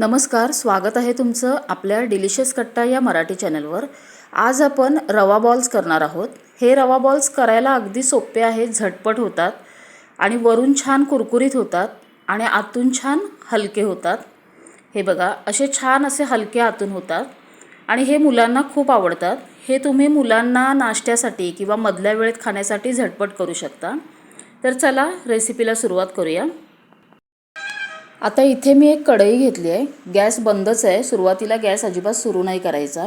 नमस्कार स्वागत आहे तुमचं आपल्या डिलिशियस कट्टा या मराठी चॅनलवर. आज आपण रवा बॉल्स करणार आहोत. हे रवा बॉल्स करायला अगदी सोपे आहेत झटपट होतात आणि वरून छान कुरकुरीत होतात आणि आतून छान हलके होतात. हे बघा असे छान असे हलके आतून होतात आणि हे मुलांना खूप आवडतात. हे तुम्ही मुलांना नाश्त्यासाठी किंवा मधल्या वेळेत खाण्यासाठी झटपट करू शकता. तर चला रेसिपीला सुरुवात करूया. आता इथे मी एक कढई घेतली आहे. गॅस बंदच आहे. सुरुवातीला गॅस अजिबात सुरू नाही करायचा.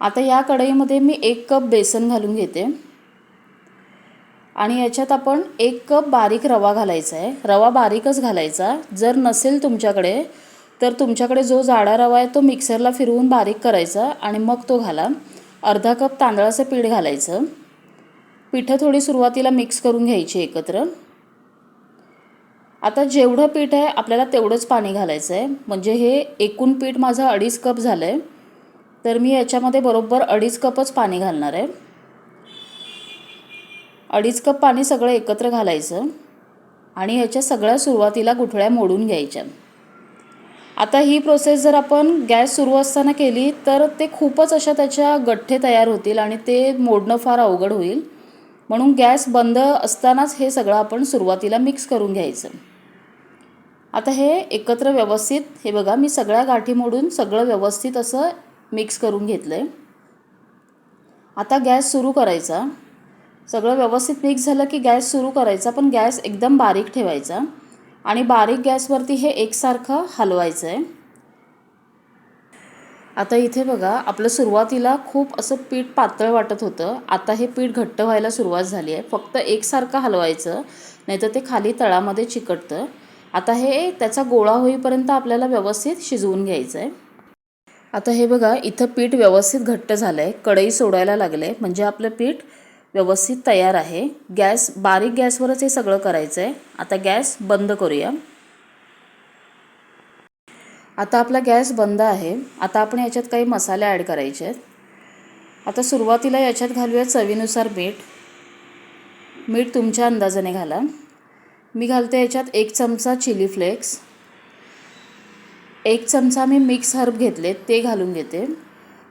आता या कढईमध्ये मी एक कप बेसन घालून घेते. आणि याच्यात आपण एक कप बारीक रवा घालायचा आहे. रवा बारीकच घालायचा. जर नसेल तुमच्याकडे तर तुमच्याकडे जो जाडा रवा आहे तो मिक्सरला फिरवून बारीक करायचा आणि मग तो घाला. अर्धा कप तांदळाचं पीठ घालायचं. पिठं थोडी सुरुवातीला मिक्स करून घ्यायची एकत्र. आता जेवढं पीठ आहे आपल्याला तेवढंच पाणी घालायचं आहे म्हणजे हे एकूण पीठ माझं अडीच कप झालं आहे तर मी याच्यामध्ये बरोबर अडीच कपच पाणी घालणार आहे. अडीच कप पाणी सगळं एकत्र घालायचं. आणि ह्याच्या सगळ्या सुरुवातीला गुठळ्या मोडून घ्यायच्या. आता ही प्रोसेस जर आपण गॅस सुरू असताना केली तर ते खूपच अशा त्याच्या गठ्ठे तयार होतील आणि ते मोडणं फार अवघड होईल. म्हणून गॅस बंद असतानाच हे सगळं आपण सुरुवातीला मिक्स करून घ्यायचं. आता हे एकत्र व्यवस्थित हे बघा मी सगळ्या गाठी मोडून सगळं व्यवस्थित असं मिक्स करून घेतलं आहे आता गॅस सुरू करायचा. सगळं व्यवस्थित मिक्स झालं की गॅस सुरू करायचा पण गॅस एकदम बारीक ठेवायचा आणि बारीक गॅसवरती हे एकसारखं हलवायचं आहे आता इथे बघा आपलं सुरुवातीला खूप असं पीठ पातळ वाटत होतं. आता हे पीठ घट्ट व्हायला सुरुवात झाली आहे. फक्त एकसारखं हलवायचं नाहीतर ते खाली तळामध्ये चिकटतं. आता हे त्याचा गोळा होईपर्यंत आपल्याला व्यवस्थित शिजवून घ्यायचं आहे आता हे बघा इथं पीठ व्यवस्थित घट्ट झालं आहे कढई सोडायला लागले म्हणजे आपलं पीठ व्यवस्थित तयार आहे. गॅस बारीक गॅसवरच हे सगळं करायचं आहे आता गॅस बंद करूया. आता आपला गॅस बंद आहे. आता आपण याच्यात काही मसाले ॲड करायचे आहेत. आता सुरुवातीला याच्यात घालूया चवीनुसार मीठ. मीठ तुमच्या अंदाजाने घाला. मी घालते याच्यात एक चमचा चिली फ्लेक्स. एक चमचा मी मिक्स हर्ब घेतले ते घालून घेते.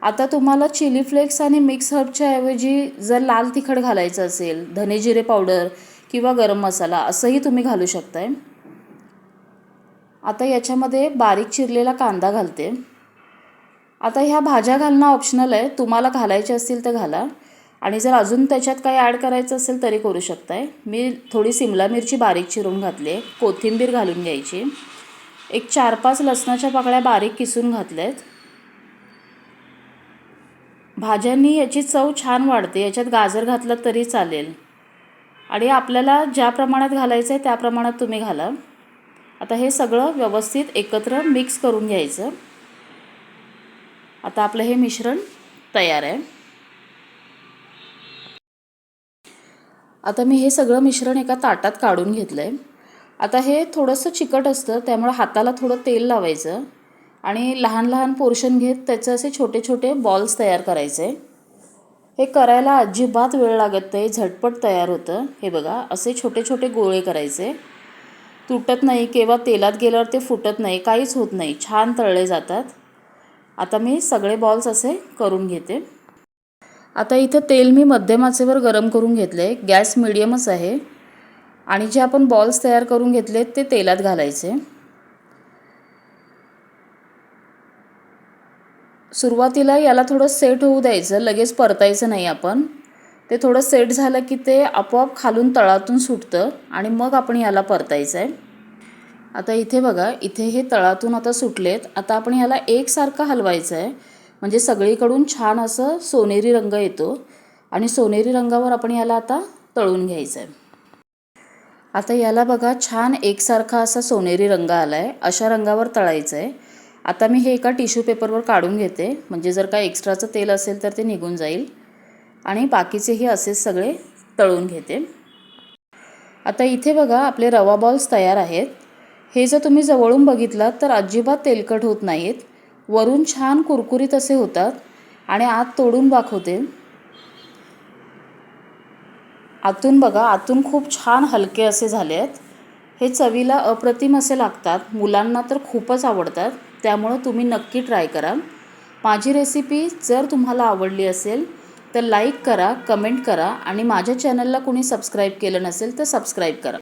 आता तुम्हाला चिली फ्लेक्स आणि मिक्स हर्बच्या ऐवजी जर लाल तिखट घालायचं असेल धने जिरे पावडर किंवा गरम मसाला असंही तुम्ही घालू शकताय. आता याच्यामध्ये बारीक चिरलेला कांदा घालते. आता ह्या भाज्या घालणं ऑप्शनल आहे. तुम्हाला घालायचे असतील तर घाला. आणि जर अजून त्याच्यात काही ॲड करायचं असेल तरी करू शकताय. मी थोडी सिमला मिरची बारीक चिरून घातली आहे. कोथिंबीर घालून घ्यायची. एक चार पाच लसणाच्या पाकळ्या बारीक किसून घातल्यात. भाज्यांनी याची चव छान वाढते. याच्यात गाजर घातलं तरी चालेल. आणि आपल्याला ज्या प्रमाणात घालायचं आहे त्या प्रमाणात तुम्ही घाला. आता हे सगळं व्यवस्थित एकत्र मिक्स करून घ्यायचं. आता आपलं हे मिश्रण तयार आहे. आता मी हे सगळं मिश्रण एका ताटात काढून घेतलं आहे आता हे थोडंसं चिकट असतं त्यामुळे हाताला थोडं तेल लावायचं आणि लहान लहान पोर्शन घेत त्याचे असे छोटे छोटे बॉल्स तयार करायचे. हे करायला अजिबात वेळ लागत नाही झटपट तयार होतं. हे बघा असे छोटे छोटे गोळे करायचे. तुटत नाही किंवा तेलात गेल्यावर ते फुटत नाही काहीच होत नाही छान तळले जातात. आता मी सगळे बॉल्स असे करून घेते. आता इथं तेल मी मध्यम आचेवर गरम करून घेतले गॅस मिडियमच आहे. आणि जे आपण बॉल्स तयार करून घेतले ते तेलात घालायचे. सुरुवातीला याला थोडं सेट होऊ द्यायचं. लगेच परतायचं नाही आपण. ते थोडं सेट झालं की ते आपोआप खालून तळातून सुटतं आणि मग आपण याला परतायचं आहे आता इथे बघा इथे हे तळातून आता सुटलेत. आता आपण याला एकसारखं हलवायचं आहे म्हणजे सगळीकडून छान असं सोनेरी रंग येतो आणि सोनेरी रंगावर आपण याला आता तळून घ्यायचं आहे आता याला बघा छान एकसारखा असा सोनेरी रंग आला आहे अशा रंगावर तळायचं आहे आता मी हे एका टिश्यू पेपरवर काढून घेते. म्हणजे जर काय एक्स्ट्राचं तेल असेल तर ते निघून जाईल. आणि बाकीचेही असेच सगळे तळून घेते. आता इथे बघा आपले रवा बॉल्स तयार आहेत. हे जर तुम्ही जवळून बघितलात तर अजिबात तेलकट होत नाहीत. वरून छान कुरकुरीत असे होतात आणि आत तोडून दाखवते. आतून बघा आतून खूप छान हलके असे झाले आहेत हे चवीला अप्रतिम असे लागतात. मुलांना तर खूपच आवडतात. त्यामुळं तुम्ही नक्की ट्राय करा. माझी रेसिपी जर तुम्हाला आवडली असेल तर लाईक करा कमेंट करा आणि माझ्या चॅनलला कोणी सबस्क्राईब केलं नसेल तर सबस्क्राईब करा.